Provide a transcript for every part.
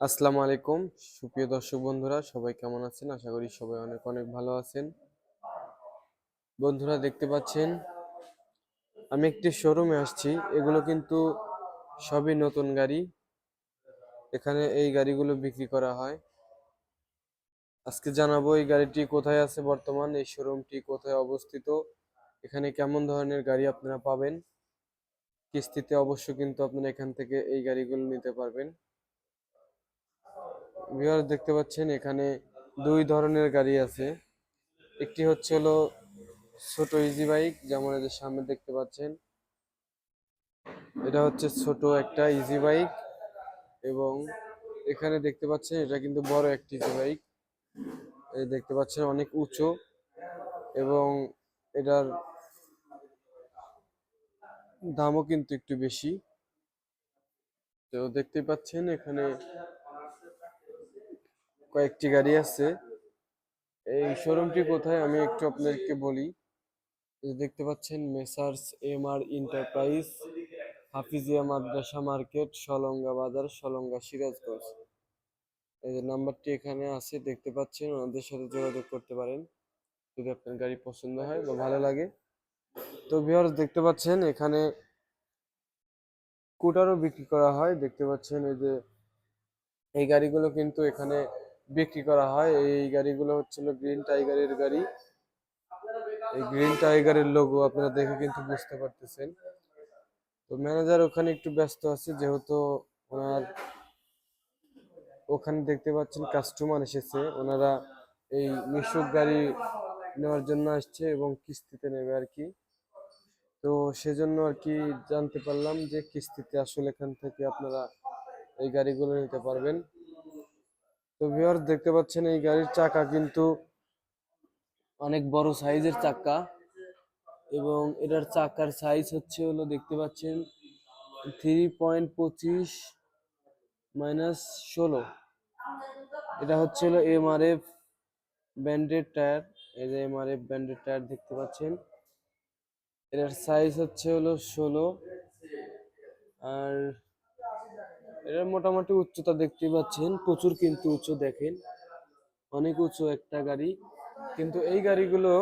আসসালামু আলাইকুম। সুপ্রিয় দর্শক বন্ধুরা, সবাই কেমন আছেন? আশা করি সবাই অনেক অনেক ভালো আছেন। বন্ধুরা, দেখতে পাচ্ছেন, আমি একটি শোরুমে আসছি। এগুলো কিন্তু সবই নতুন গাড়ি। এখানে এই গাড়িগুলো বিক্রি করা হয়। আজকে জানাব এই গাড়িটি কোথায় আছে বর্তমান, এই শোরুমটি কোথায় অবস্থিত, এখানে কেমন ধরনের গাড়ি আপনারা পাবেন, কিস্তিতে অবশ্য কিন্তু আপনারা এখান থেকে এই গাড়িগুলো নিতে পারবেন। ভিউয়ার্স দেখতে পাচ্ছেন, এখানে দুই ধরনের গাড়ি আছে। একটি হচ্ছে হলো ছোট ইজি বাইক যেমন এদের সামনে দেখতে পাচ্ছেন। এটা হচ্ছে ছোট একটা ইজি বাইক এবং এখানে দেখতে পাচ্ছেন, এটা কিন্তু বড় একটি ইজি বাইক দেখতে পাচ্ছেন, অনেক উঁচু এবং এটার দামও কিন্তু একটু বেশি। তো দেখতে পাচ্ছেন, এখানে কয়েকটি গাড়ি আছে। এই শোরুমটি কোথায় আমি একটু আপনাদেরকে বলি। দেখতে পাচ্ছেন messrs M R enterprise Hafizia Madrasa market, Salanga Bazar, Salanga Sirajganj. যে নাম্বারটি এখানে আছে, দেখতে পাচ্ছেন, ওনাদের সাথে যোগাযোগ করতে পারেন। যদি আপনার গাড়ি পছন্দ হয় বা ভালো লাগে। তো ভিউয়ার্স দেখতে পাচ্ছেন, এখানে স্কুটারও বিক্রি করা হয়। দেখতে পাচ্ছেন, এই যে এই গাড়িগুলো কিন্তু এখানে বিক্রি করা হয়। এই গাড়িগুলো হচ্ছিল গ্রিন টাইগারের গাড়ি। এই গ্রিন টাইগারের লোগো আপনারা দেখে কিন্তু বুঝতে পারতেছেন। তো ম্যানেজার ওখানে একটু ব্যস্ত আছে, যেহেতু ওনার ওখানে দেখতে পাচ্ছেন কাস্টমার এসেছে। ওনারা এই মিশুক গাড়ি নেওয়ার জন্য আসছে এবং কিস্তিতে নেবে আর কি। তো সেজন্য আর কি জানতে পারলাম যে কিস্তিতে আসলে এখান থেকে আপনারা এই গাড়িগুলো নিতে পারবেন। তো ভিউয়ার্স দেখতে পাচ্ছেন এই গাড়ির চাকা কিন্তু অনেক বড় সাইজের চাকা এবং এটার চাকার সাইজ হচ্ছে হলো দেখতে পাচ্ছেন থ্রি পয়েন্ট পঁচিশ মাইনাস ষোলো। এটা হচ্ছে হলো এমআরএফ ব্যান্ডেড টায়ার এই যে এমআরএফ ব্যান্ডেড টায়ার দেখতে পাচ্ছেন। এটার সাইজ হচ্ছে হলো ষোলো। আর এটার মোটামুটি উচ্চতা দেখতে পাচ্ছেন। প্রচুর কিন্তু উঁচু দেখেন। অনেক উঁচু একটা গাড়ি। কিন্তু এই গাড়িগুলো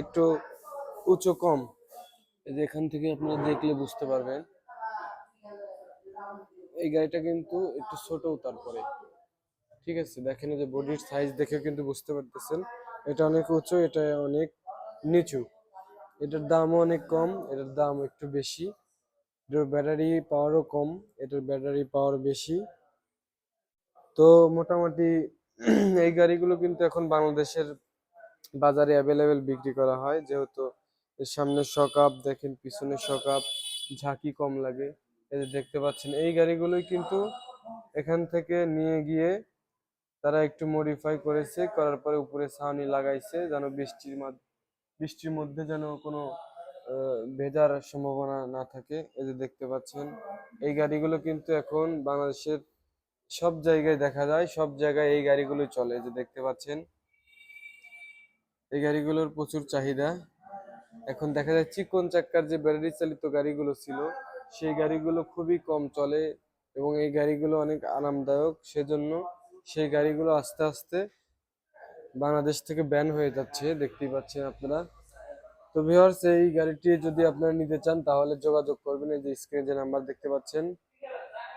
একটু উঁচু কম। এই যে এখান থেকে আপনারা দেখলে বুঝতে পারবেন। এই গাড়িটা কিন্তু একটু ছোট তারপরে ঠিক আছে, দেখেন যে বডির সাইজ দেখে কিন্তু বুঝতে পারতেছেন। এটা অনেক উঁচু, এটা অনেক নিচু। এটার দামও অনেক কম, এটার দাম একটু বেশি। এটার ব্যাটারি পাওয়ারও কম, এটার ব্যাটারি পাওয়ার বেশি। তো মোটামুটি এই গাড়িগুলো কিন্তু এখন বাংলাদেশের বাজারে অ্যাভেলেবেল বিক্রি করা হয়। যেহেতু সামনে শকআপ দেখেন পিছনে শকআপ ঝাঁকি কম লাগে। এই দেখতে পাচ্ছেন, এই গাড়িগুলোই কিন্তু এখান থেকে নিয়ে গিয়ে তারা একটু মডিফাই করেছে, করার পরে উপরে ছাউনি লাগাইছে, যেন বৃষ্টির মাধ্যমে বৃষ্টির মধ্যে যেন কোনো ভেজার সম্ভাবনা না থাকে। এই যে দেখতে পাচ্ছেন, এই গাড়িগুলো কিন্তু এখন বাংলাদেশের সব জায়গায় দেখা যায়, সব জায়গায় এই গাড়িগুলো চলে। যে দেখতে পাচ্ছেন, এই গাড়িগুলোর প্রচুর চাহিদা। এখন দেখা যায়, চিকন চাক্কার যে ব্যাটারি চালিত গাড়িগুলো ছিল, সেই গাড়িগুলো খুবই কম চলে এবং এই গাড়িগুলো অনেক আরামদায়ক। সেজন্য সেই গাড়িগুলো আস্তে আস্তে বাংলাদেশ থেকে ব্যান হয়ে যাচ্ছে। দেখতেই পাচ্ছেন আপনারা। তো ভিউয়ার্স এই গাড়িটি যদি আপনারা নিতে চান, তাহলে যোগাযোগ করবেন। এই যে স্ক্রিনে যে নাম্বার দেখতে পাচ্ছেন,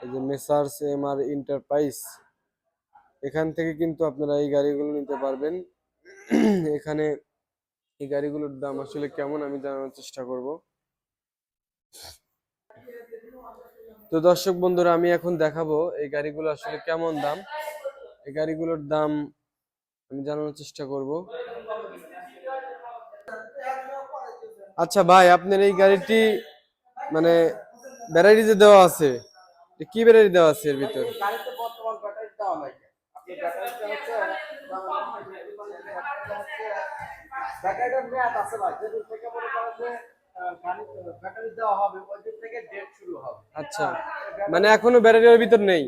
এই যে মেসার্স এম আর এন্টারপ্রাইজ এখান থেকে কিন্তু আপনারা এই গাড়িগুলো নিতে পারবেন। এখানে এই গাড়িগুলোর দাম আসলে কেমন, আমি জানানোর চেষ্টা করব। তো দর্শক বন্ধুরা, আমি এখন দেখাবো এই গাড়িগুলো আসলে কেমন দাম। এই গাড়িগুলোর দাম আমি জানানোর চেষ্টা করব। আচ্ছা ভাই, আপনার এই গাড়িটি মানে ব্যাটারি যে দেওয়া আছে কি ব্যাটারি দেওয়া আছে এর ভিতর? আচ্ছা মানে এখনও ব্যাটারি এর ভিতর নেই?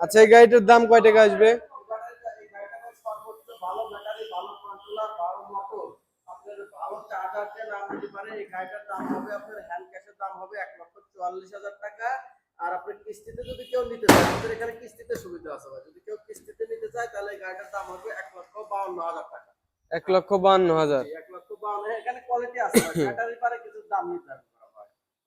আচ্ছা এই গাড়িটার দাম কয় টাকা আসবে এই ব্যাটারিটা এই ব্যাটারিটা সর্বোচ্চ ভালো ব্যাটারি ভালো কন্ট্রোলার ভালো মোটর আপনার ভালো চার্জার দিয়ে পারে এই গাড়িটার দাম হবে আপনার হ্যান্ড ক্যাশের দাম হবে এক লক্ষ চুয়াল্লিশ হাজার টাকা। আর আপনি কিস্তিতে যদি কেউ নিতে চায় আমাদের এখানে কিস্তিতে সুবিধা আছে ভাই। যদি কেউ কিস্তিতে নিতে চায় তাহলে গাড়িটার দাম হবে এক লক্ষ বাউন্ন হাজার টাকা। এক লক্ষ বান্ন হাজার। এক লক্ষ বাউন্ন এখানে কোয়ালিটি আছে ব্যাটারি পারে কিছু দাম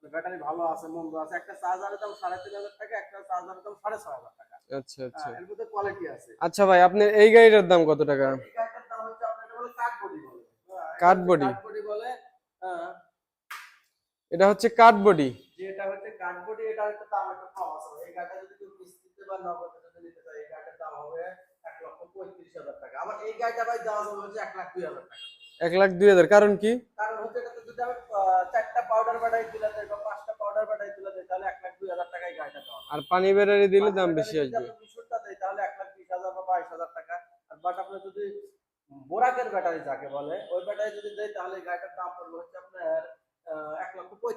মানে ব্যাটারি ভালো আছে মন্দ আছে একটা চার্জারের দাম সাড়ে তিন হাজার টাকা একটা চার্জারের দাম সাড়ে ছয় হাজার টাকা। আচ্ছা আচ্ছা। হ্যাঁ, এর মধ্যে কোয়ালিটি আছে। আচ্ছা ভাই আপনার এই গাড়িটার দাম কত টাকা? এই গাড়িটার দাম হচ্ছে আপনার বলে কাঠ বডি কাঠ বডি বলে এটা হচ্ছে কাঠ বডি। যেটা হচ্ছে কাঠ বডি এটা হচ্ছে দাম একটু কম আছে। এই গাড়িটা যদি কেউ কিস্তিতে বা নগদে যদি নিতে চায় এই গাড়িটার দাম হবে এক লক্ষ পঁয়ত্রিশ হাজার টাকা। আবার এই গাড়িটা ভাই দেওয়া যাবে হচ্ছে এক লাখ দুই হাজার টাকা। এক লাখ দুই হাজার কারণ কি? কারণ হচ্ছে এটাতে যদি আমি চারটা পাউডার ব্যাটারি তুলে দেয় বা পাঁচটা পাউডার ব্যাটারি তুলে দেয় তাহলে এক লাখ দুই হাজার টাকায় দেওয়া হবে। আর পানি ব্যাটারি দিলে দাম বেশি আসবে। বিশুদ্ধটা দেয় তাহলে এক লাখ বিশ হাজার বা বাইশ হাজার টাকা। আর বাট আপনি যদি বোরাকের ব্যাটারি যাকে বলে ওই ব্যাটারি যদি দেয় তাহলে এই গাড়িটার দাম পড়বে হচ্ছে আপনার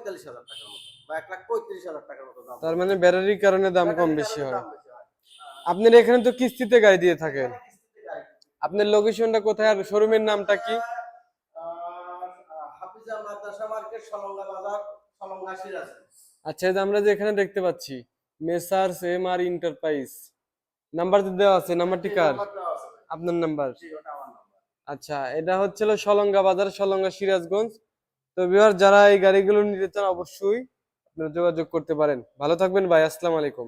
পঁয়তাল্লিশ হাজার টাকার মতো বা এক লাখ পঁয়ত্রিশ হাজার টাকার মতো দাম। তার মানে ব্যাটারির কারণে দাম কম বেশি হয়। আপনার এখানে তো কিস্তিতে গাড়ি দিয়ে থাকেন। আপনার লোকেশনটা কোথায় আর শোরুমের নামটা কি? হাফিজা মাদ্রাসা মার্কেট সলঙ্গা বাজার সলঙ্গা সিরাজ আচ্ছা আমরা যে এখানে দেখতে পাচ্ছি messrs M R enterprise number তো দেওয়া আছে নাম্বারটি কার? আপনার নাম্বার আচ্ছা এটা হচ্ছিল সলঙ্গা বাজার সলঙ্গা সিরাজগঞ্জ। তো বিহার যারা এই গাড়িগুলো নিতে চান অবশ্যই যোগাযোগ করতে পারেন। ভালো থাকবেন ভাই, আসসালামু আলাইকুম।